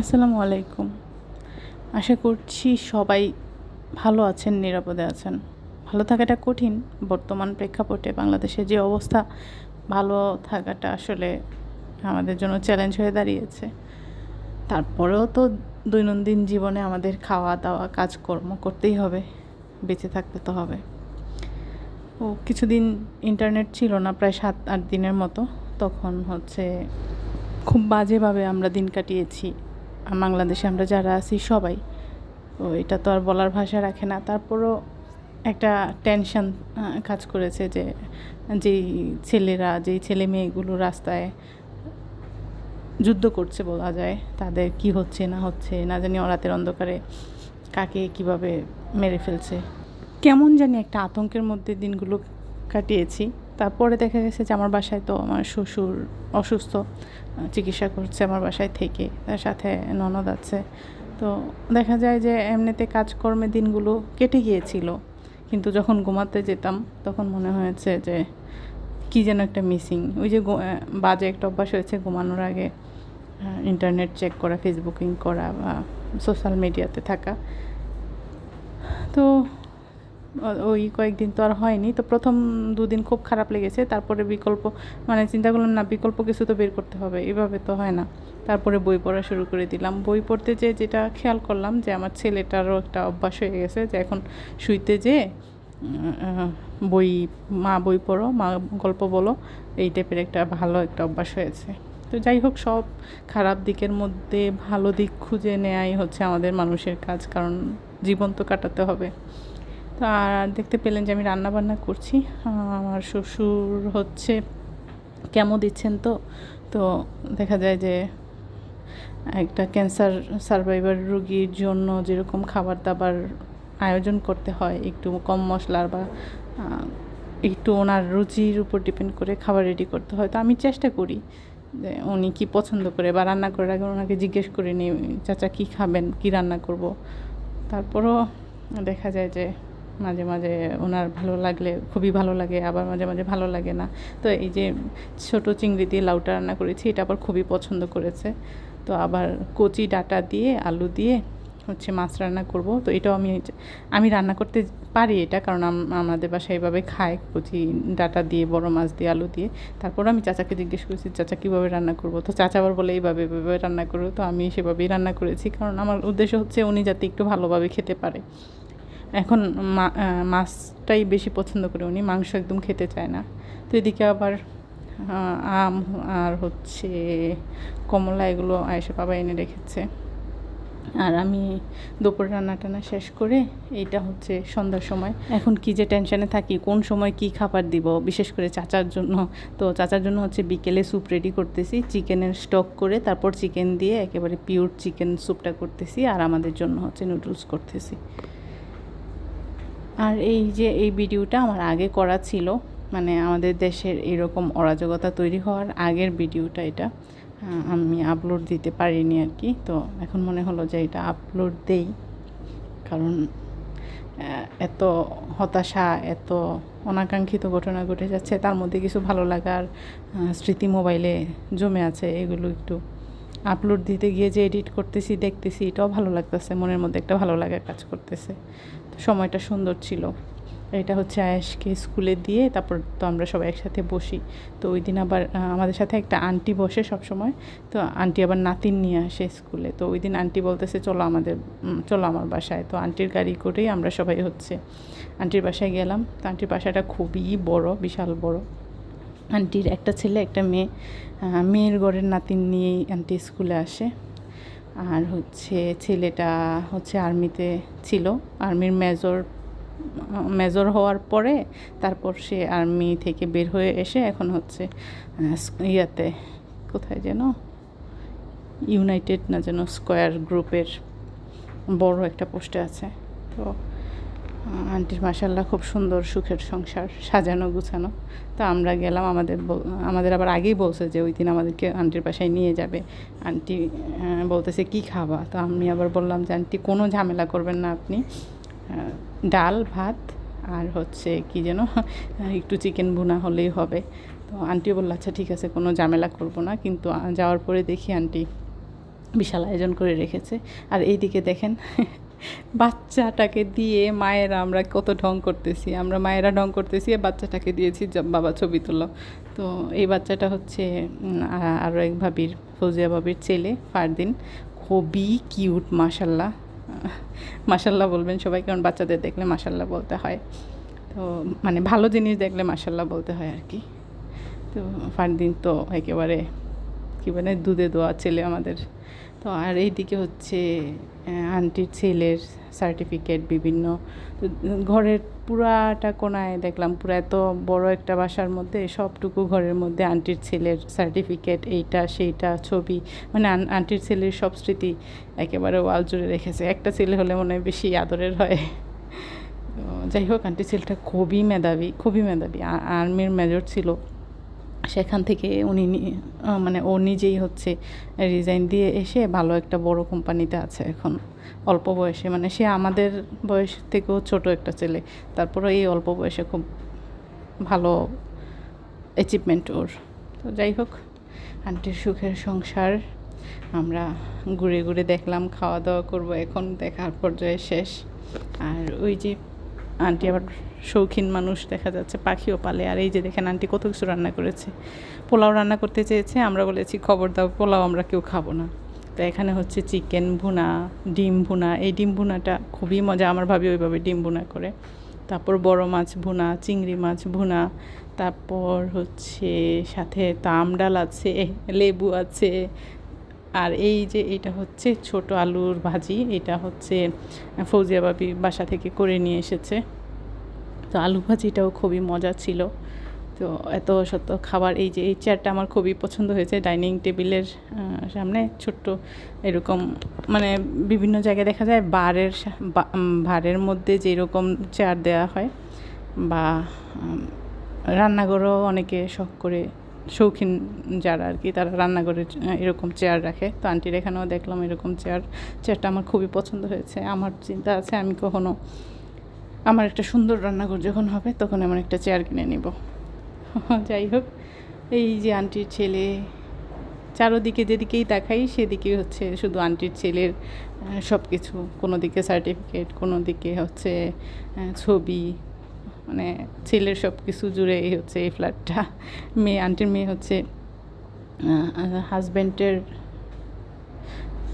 আসসালামু আলাইকুম। আশা করছি সবাই ভালো আছেন, নিরাপদে আছেন। ভালো থাকাটা কঠিন, বর্তমান প্রেক্ষাপটে বাংলাদেশে যে অবস্থা, ভালো থাকাটা আসলে আমাদের জন্য চ্যালেঞ্জ হয়ে দাঁড়িয়েছে। তারপরেও তো দৈনন্দিন জীবনে আমাদের খাওয়া দাওয়া কাজকর্ম করতেই হবে, বেঁচে থাকতে তো হবে। ও, কিছুদিন ইন্টারনেট ছিল না, প্রায় সাত আট দিনের মতো, তখন হচ্ছে খুব বাজেভাবে আমরা দিন কাটিয়েছি। বাংলাদেশে আমরা যারা আছি সবাই, তো এটা তো আর বলার ভাষা রাখে না। তারপরও একটা টেনশন কাজ করেছে যে যেই ছেলেরা, যেই ছেলে মেয়েগুলো রাস্তায় যুদ্ধ করছে বলা যায়, তাদের কি হচ্ছে, না হচ্ছে, না জানি অরাতের অন্ধকারে কাকে কীভাবে মেরে ফেলছে। কেমন জানি একটা আতঙ্কের মধ্যে দিনগুলো কাটিয়েছি। তারপরে দেখা গেছে যে আমার বাসায় তো আমার শ্বশুর অসুস্থ, চিকিৎসা করছে আমার বাসায় থেকে, তার সাথে ননদ আছে। তো দেখা যায় যে এমনিতে কাজকর্মে দিনগুলো কেটে গিয়েছিল, কিন্তু যখন ঘুমাতে যেতাম তখন মনে হয়েছে যে কী যেন একটা মিসিং ওই যে বাজে একটা অভ্যাস হয়েছে ঘুমানোর আগে ইন্টারনেট চেক করা ফেসবুকিং করা বা সোশ্যাল মিডিয়াতে থাকা। তো ওই কয়েকদিন তো আর হয়নি। তো প্রথম দুদিন খুব খারাপ লেগেছে, তারপরে বিকল্প মানে চিন্তা করলাম, না, বিকল্প কিছু তো বের করতে হবে, এভাবে তো হয় না। তারপরে বই পড়া শুরু করে দিলাম। বই পড়তে যে যেটা খেয়াল করলাম যে আমার ছেলেটারও একটা অভ্যাস হয়ে গেছে যে এখন শুইতে যে বই, মা বই পড়ো, মা গল্প বলো, এই টাইপের একটা ভালো একটা অভ্যাস হয়েছে। তো যাই হোক, সব খারাপ দিকের মধ্যে ভালো দিক খুঁজে নেওয়াই হচ্ছে আমাদের মানুষের কাজ, কারণ জীবন তো কাটাতে হবে। তো আর দেখতে পেলেন যে আমি রান্না বান্না করছি আমার শ্বশুর হচ্ছে কেমো দিচ্ছেন তো। তো দেখা যায় যে একটা ক্যান্সার সার্ভাইভার রোগীর জন্য যেরকম খাবার দাবার আয়োজন করতে হয়, একটু কম মশলার বা একটু ওনার রুচির উপর ডিপেন্ড করে খাবার রেডি করতে হয়। তো আমি চেষ্টা করি যে উনি কি পছন্দ করে বা রান্না করার আগে ওনাকে জিজ্ঞেস করে নিই, চাচা কী খাবেন? কী রান্না করব? তারপরও দেখা যায় যে মাঝে মাঝে ওনার ভালো লাগলে, খুবই ভালো লাগে, আবার মাঝে মাঝে ভালো লাগে না। তো এই যে ছোট চিংড়ি দিয়ে লাউটা রান্না করেছি, এটা আবার খুবই পছন্দ করেছে। তো আবার কচি ডাটা দিয়ে, আলু দিয়ে হচ্ছে মাছ রান্না করব। তো এটাও আমি আমি রান্না করতে পারি এটা, কারণ আমাদের বাসায় এইভাবে খায় কচি ডাটা দিয়ে, বড় মাছ দিয়ে, আলু দিয়ে। তারপর আমি চাচাকে জিজ্ঞেস করেছি, চাচা, কীভাবে রান্না করব? তো চাচা আবার বলে, এইভাবে এভাবে রান্না করব তো আমি সেভাবেই রান্না করেছি, কারণ আমার উদ্দেশ্য হচ্ছে উনি যাতে একটু ভালোভাবে খেতে পারে। এখন মাছটাই বেশি পছন্দ করে উনি, মাংস একদম খেতে চায় না। তো এদিকে আবার আম আর হচ্ছে কমলা এগুলো আয়েশা বাবা এনে রেখেছে। আর আমি দুপুর রান্না টানা শেষ করে এইটা হচ্ছে সন্ধ্যার সময়। এখন কি যে টেনশনে থাকি, কোন সময় কি খাবার দিব, বিশেষ করে চাচার জন্য। তো চাচার জন্য হচ্ছে বিকেলে স্যুপ রেডি করতেছি, চিকেনের স্টক করে তারপর চিকেন দিয়ে একেবারে পিওর চিকেন স্যুপটা করতেছি, আর আমাদের জন্য হচ্ছে নুডলস করতেছি। আর এই যে এই ভিডিওটা আমার আগে করা ছিল মানে আমাদের দেশের এরকম অরাজকতা তৈরি হওয়ার আগের ভিডিওটা এটা আমি আপলোড দিতে পারিনি আর কি। তো এখন মনে হলো যে এটা আপলোড দেই, কারণ এত হতাশা, এত অনাকাঙ্ক্ষিত ঘটনা ঘটে যাচ্ছে, তার মধ্যে কিছু ভালো লাগার স্মৃতি মোবাইলে জমে আছে, এগুলো একটু আপলোড দিতে গিয়ে যে এডিট করতেছি, দেখতেছি, এটাও ভালো লাগতেছে, মনের মধ্যে একটা ভালো লাগা কাজ করতেছে। সময়টা সুন্দর ছিল। এটা হচ্ছে আয়েশকে স্কুলে দিয়ে তারপর তো আমরা সবাই একসাথে বসি। তো ওই দিন আবার আমাদের সাথে একটা আন্টি বসে সব সময় তো আন্টি আবার নাতিন নিয়ে আসে স্কুলে। তো ওই দিন আন্টি বলতেছে, চলো আমাদের চলো আমার বাসায়। তো আন্টির গাড়ি করেই আমরা সবাই হচ্ছে, আন্টির বাসায় গেলাম। তো আন্টির বাসাটা খুবই বড়, বিশাল বড়। আন্টির একটা ছেলে, একটা মেয়ে মেয়ের ঘরের নাতিন নিয়েই আন্টি স্কুলে আসে। আর হচ্ছে ছেলেটা হচ্ছে আর্মিতে ছিল। আর্মির মেজর মেজর হওয়ার পরে তারপর সে আর্মি থেকে বের হয়ে এসে এখন হচ্ছে ইয়াতে, কোথায় যেন? ইউনাইটেড না যেন স্কোয়ার গ্রুপের বড় একটা পোস্টে আছে। তো আন্টির মাসাল্লাহ খুব সুন্দর সুখের সংসার, সাজানো গুছানো। তো আমরা গেলাম, আমাদের আমাদের আবার আগেই বলছে যে ওই দিন আমাদেরকে আন্টির বাসায় নিয়ে যাবে। আন্টি বলতেছে, কি খাবা? তো আমি আবার বললাম যে, আন্টি, কোনো ঝামেলা করবেন না আপনি। ডাল, ভাত আর হচ্ছে কি যেন, একটু চিকেন ভুনা হলেই হবে। তো আন্টি বলল আচ্ছা ঠিক আছে, কোনো ঝামেলা করব না। কিন্তু যাওয়ার পরে দেখি আন্টি বিশাল আয়োজন করে রেখেছে। আর এইদিকে দেখেন বাচ্চাটাকে দিয়ে মায়েরা আমরা কত ঢং করতেছি। আমরা মায়েরা ঢং করতেছি বাচ্চাটাকে দিয়েছি বাবা ছবি তোলো। তো এই বাচ্চাটা হচ্ছে আরও এক ভাবির, ফৌজিয়া ভাবির ছেলে, ফারদিন। খুবই কিউট মাসাল্লাহ মাসাল্লাহ বলবেন সবাই, কারণ বাচ্চাদের দেখলে মাসাল্লাহ বলতে হয়। তো মানে ভালো জিনিস দেখলে মাসাল্লাহ বলতে হয় আর কি। তো ফারদিন তো একেবারে, কী বলে, দুধে দোয়া ছেলে আমাদের। তো আর এইদিকে হচ্ছে আন্টির ছেলের সার্টিফিকেট বিভিন্ন ঘরের পুরাটা কোনায় দেখলাম, পুরা এত বড় একটা বাসার মধ্যে, সবটুকু ঘরের মধ্যে আন্টির ছেলের সার্টিফিকেট এইটা, সেইটা, ছবি মানে আন- আন্টির ছেলের সব স্মৃতি একেবারে ওয়াল জুড়ে রেখেছে। একটা ছেলে হলে মনে হয় বেশি আদরের হয়। যাই হোক, আন্টি ছেলেটা খুবই মেধাবী খুবই মেধাবী। আর্মির মেজর ছিল। সেখান থেকে উনি মানে ও নিজেই হচ্ছে রিজাইন দিয়ে এসে ভালো একটা বড় কোম্পানিতে আছে এখন। অল্প বয়সে মানে সে আমাদের বয়স থেকেও ছোট একটা ছেলে। তারপরে এই অল্প বয়সে খুব ভালো অ্যাচিভমেন্ট ওর। তো যাই হোক, আন্টির সুখের সংসার, আমরা ঘুরে ঘুরে দেখলাম, খাওয়া দাওয়া করব এখন, দেখার পর্যায়ে শেষ। আর ওই যে আন্টি আবার শৌখিন মানুষ দেখা যাচ্ছে, পাখিও পালে। আর এই যে দেখেন আন্টি কত কিছু রান্না করেছে। পোলাও রান্না করতে চেয়েছে, আমরা বলেছি, খবর দাও, পোলাও আমরা কেউ খাব না। তো এখানে হচ্ছে চিকেন ভুনা, ডিম ভুনা। এই ডিম ভুনাটা খুবই মজা, আমার ভাবি ওইভাবে ডিম ভুনা করে। তারপর বড় মাছ ভুনা, চিংড়ি মাছ ভুনা। তারপর হচ্ছে সাথে তাম ডাল আছে, লেবু আছে আর এই যে এটা হচ্ছে ছোট আলুর ভাজি এটা হচ্ছে ফৌজিয়া বাবি বাসা থেকে করে নিয়ে এসেছে। তো আলু ভাজিটাও খুবই মজা ছিল। তো এত সত্য খাবার এই যে এই চেয়ারটা আমার খুবই পছন্দ হয়েছে ডাইনিং টেবিলের সামনে ছোট্ট এরকম মানে বিভিন্ন জায়গায় দেখা যায় বারের সা- বা- উম, ভারের মধ্যে যেরকম চেয়ার দেওয়া হয় বা রান্নাঘরও অনেকে শখ করে শৌখিন যারা আর কি, তারা রান্নাঘরে এরকম চেয়ার রাখে। তো আন্টির এখানেও দেখলাম এরকম চেয়ার চেয়ারটা আমার খুবই পছন্দ হয়েছে। আমার চিন্তা আছে আমি কখনো আমার একটা সুন্দর রান্নাঘর যখন হবে তখন এমন একটা চেয়ার কিনে নিব। যাই হোক, এই যে আন্টির ছেলে, চারোদিকে যেদিকেই তাকাই সেদিকেই হচ্ছে শুধু আন্টির ছেলের সব কিছু কোনো দিকে সার্টিফিকেট কোনো দিকে হচ্ছে ছবি মানে ছেলের সব কিছু জুড়ে এই হচ্ছে এই ফ্ল্যাটটা মেয়ে আন্টির মেয়ে হচ্ছে হাজব্যান্ডের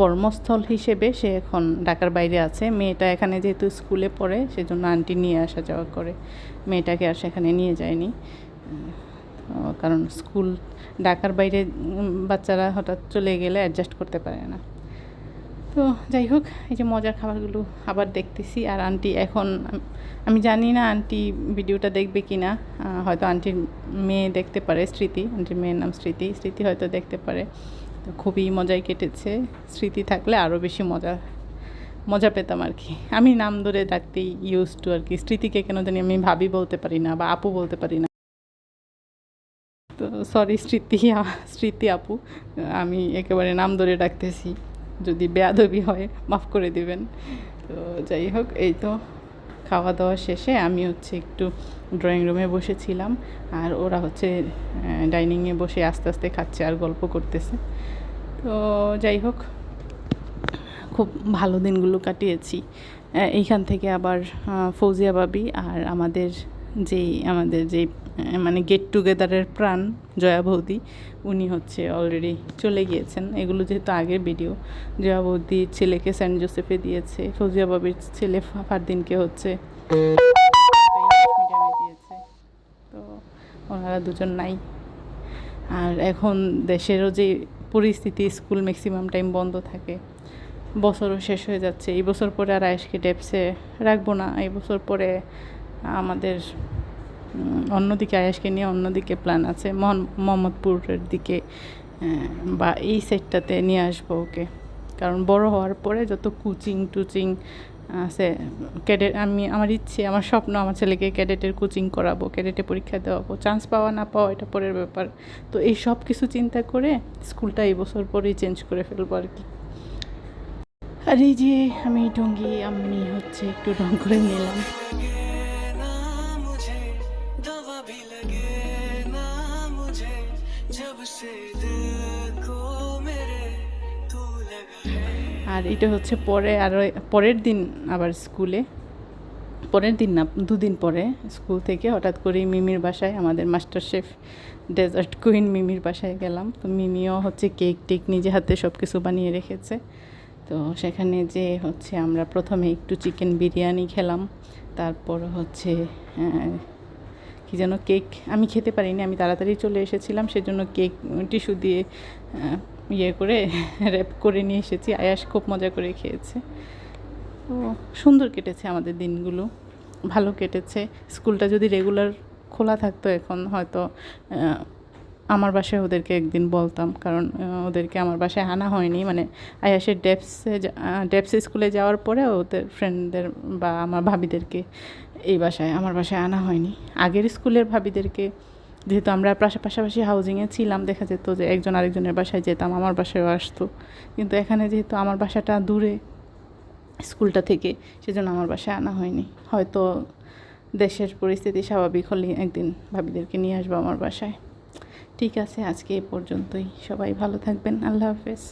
কর্মস্থল হিসেবে সে এখন ঢাকার বাইরে আছে। মেয়েটা এখানে যেহেতু স্কুলে পড়ে, সেজন্য আন্টি নিয়ে আসা যাওয়া করে। মেয়েটাকে আর সেখানে নিয়ে যায়নি। কারণ স্কুল, ঢাকার বাইরে বাচ্চারা হঠাৎ চলে গেলে অ্যাডজাস্ট করতে পারে না। তো যাই হোক, এই যে মজার খাবারগুলো আবার দেখতেছি। আর আন্টি এখন, আমি জানি না আন্টি ভিডিওটা দেখবে কি না হয়তো আন্টির মেয়ে দেখতে পারে, স্মৃতি। আন্টির মেয়ের নাম স্মৃতি। স্মৃতি হয়তো দেখতে পারে। তো খুবই মজাই কেটেছে। স্মৃতি থাকলে আরও বেশি মজা মজা পেতাম আর কি। আমি নাম ধরে ডাকতেই ইউজ টু আর কি। স্মৃতিকে কেন জানি আমি ভাবি বলতে পারি না বা আপু বলতে পারি না। তো সরি স্মৃতি স্মৃতি আপু, আমি একেবারে নাম ধরে ডাকতেছি। যদি বেয়াদবি হয়, মাফ করে দিবেন। তো যাই হোক, এই তো খাওয়া দাওয়া শেষে আমি হচ্ছে একটু ড্রয়িং রুমে বসেছিলাম। আর ওরা হচ্ছে ডাইনিংয়ে বসে আস্তে আস্তে খাচ্ছে আর গল্প করতেছে। তো যাই হোক, খুব ভালো দিনগুলো কাটিয়েছি। এইখান থেকে আবার ফৌজিয়া বাবি আর আমাদের যেই আমাদের যেই মানে গেট টুগেদারের প্রাণ জয়া বৌদি, উনি হচ্ছে অলরেডি চলে গিয়েছেন। এগুলো যেহেতু আগের ভিডিও জয়া বৌদি ছেলেকে সেন্ট জোসেফে দিয়েছে, ফৌজিয়া বাবির ছেলে ফারদিনকে হচ্ছে তো ওনারা দুজন নাই। আর এখন দেশেরও যে পরিস্থিতি, স্কুল ম্যাক্সিমাম টাইম বন্ধ থাকে, বছরও শেষ হয়ে যাচ্ছে। এই বছর পরে আর আয়েশকে ডেপসে রাখব না, এই বছর পরে আমাদের অন্যদিকে আয়াসকে নিয়ে অন্যদিকে প্ল্যান আছে মোহাম্মদপুরের দিকে বা এই সাইডটাতে নিয়ে আসব ওকে। কারণ বড় হওয়ার পরে যত কোচিং টুচিং আছে ক্যাডেট আমি, আমার ইচ্ছে, আমার স্বপ্ন আমার ছেলেকে ক্যাডেটের কোচিং করাবো ক্যাডেটে পরীক্ষা দেওয়াবো চান্স পাওয়া না পাওয়া এটা পরের ব্যাপার। তো এই সব কিছু চিন্তা করে স্কুলটা এই বছর পরেই চেঞ্জ করে ফেলব আর কি। আর এই যে আমি ডঙ্গি, আমি হচ্ছে একটু রং করে নিলাম। दवा भी लगे ना मुझे जब से दिल को मेरे तू लगा আর এটা হচ্ছে পরে আরও পরের দিন আবার স্কুলে পরের দিন না দুদিন পরে স্কুল থেকে হঠাৎ করে মিমির বাসায় আমাদের মাস্টার শেফ ডেজার্ট কুইন মিমির বাসায় গেলাম তো মিমিও হচ্ছে কেক টেক নিজে হাতে সব কিছু বানিয়ে রেখেছে তো সেখানে যে হচ্ছে আমরা প্রথমে একটু চিকেন বিরিয়ানি খেলাম তারপর হচ্ছে আহ, কি যেন কেক, আমি খেতে পারিনি, আমি তাড়াতাড়ি চলে এসেছিলাম, সেজন্য কেক, টিস্যু দিয়ে ইয়ে করে র্যাপ করে নিয়ে এসেছি। আয়াস খুব মজা করে খেয়েছে। তো সুন্দর কেটেছে আমাদের দিনগুলো, ভালো কেটেছে। স্কুলটা যদি রেগুলার খোলা থাকতো, এখন হয়তো আমার বাসায় ওদেরকে একদিন বলতাম, কারণ ওদেরকে আমার বাসায় আনা হয়নি। মানে আয়াসের ডেপসে ডেপস স্কুলে যাওয়ার পরে ওদের ফ্রেন্ডদের বা আমার ভাবিদেরকে এই বাসায়, আমার বাসায় আনা হয়নি। আগের স্কুলের ভাবিদেরকে, যেহেতু আমরা পাশা, পাশাপাশি হাউজিংয়ে ছিলাম, দেখা যেত যে একজন আরেকজনের বাসায় যেতাম, আমার বাসায়ও আসতো। কিন্তু এখানে যেহেতু আমার বাসাটা দূরে স্কুলটা থেকে, সেজন্য আমার বাসায় আনা হয়নি। হয়তো দেশের পরিস্থিতি স্বাভাবিক হলে একদিন ভাবিদেরকে নিয়ে আসব আমার বাসায়। ঠিক আছে আজকে এ পর্যন্তই। সবাই ভালো থাকবেন। আল্লাহ হাফেজ।